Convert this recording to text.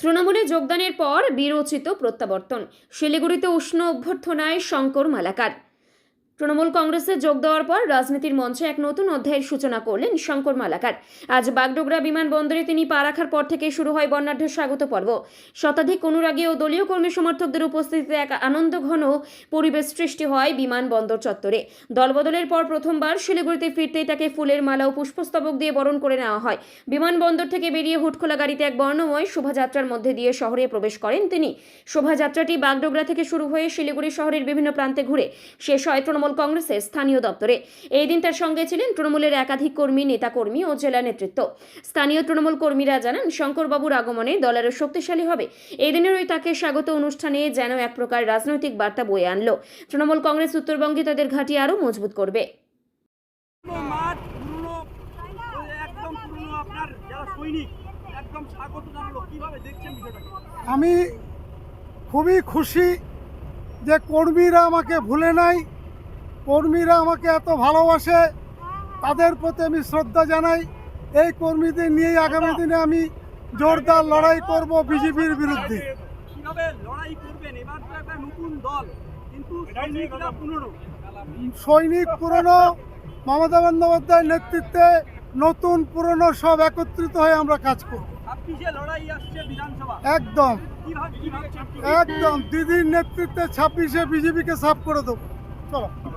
তৃণমূলে যোগদানের পর বিরোচিত প্রত্যাবর্তন। শিলিগুড়িতে উষ্ণ অভ্যর্থনায় শঙ্কর মালাকার। তৃণমূল কংগ্রেসে যোগ দেওয়ার পর রাজনীতির মঞ্চে এক নতুন অধ্যায়ের সূচনা করলেন শঙ্কর মালাকার। আজ বাগডোগরা বিমানবন্দরে তিনি পা রাখার পর থেকে শুরু হয় বর্ণাঢ্য স্বাগত পর্ব। শতাধিক অনুরাগী ও দলীয় কর্মী সমর্থকদের উপস্থিতিতে এক আনন্দ ঘন পরিবেশ সৃষ্টি হয় বিমানবন্দর চত্বরে। দলবদলের পর প্রথমবার শিলিগুড়িতে ফিরতেই তাকে ফুলের মালা ও পুষ্পস্তবক দিয়ে বরণ করে নেওয়া হয়। বিমানবন্দর থেকে বেরিয়ে হুটখোলা গাড়িতে এক বর্ণময় শোভাযাত্রার মধ্যে দিয়ে শহরে প্রবেশ করেন তিনি। শোভাযাত্রাটি বাগডোগরা থেকে শুরু হয়ে শিলিগুড়ি শহরের বিভিন্ন প্রান্তে ঘুরে শেষ হয় তৃণমূল কংগ্রেসের স্থানীয় দপ্তরে। এই দিন তার সঙ্গে ছিলেন তৃণমূলের একাধিক কর্মী নেতাকর্মী ও জেলা নেতৃত্ব। স্থানীয় তৃণমূল কর্মীরা জানান শঙ্করবাবুর আগমনে দল আরও শক্তিশালী হবে। এই দিনেরই তাকে স্বাগত অনুষ্ঠানে যেন এক প্রকার রাজনৈতিক বার্তা বয়ে আনলো। তৃণমূল কংগ্রেস উত্তরবঙ্গে তাদের ঘাঁটি আরও মজবুত করবে। ওই আমি খুবই খুশি যে কর্মীরা আমাকে ভুলে নাই। কর্মীরা আমাকে এত ভালোবাসে তাদের প্রতি আমি শ্রদ্ধা জানাই। এই কর্মীদের নিয়েই আগামী দিনে আমি জোরদার লড়াই করব বিজেপির বিরুদ্ধে। সৈনিক পুরনো মমতা বন্দ্যোপাধ্যায়ের নেতৃত্বে নতুন পুরনো সব একত্রিত হয়ে আমরা কাজ করব। একদম। একদম। দিদির নেতৃত্বে ছাব্বিশে বিজেপিকে সাফ করে দেবো। চলো।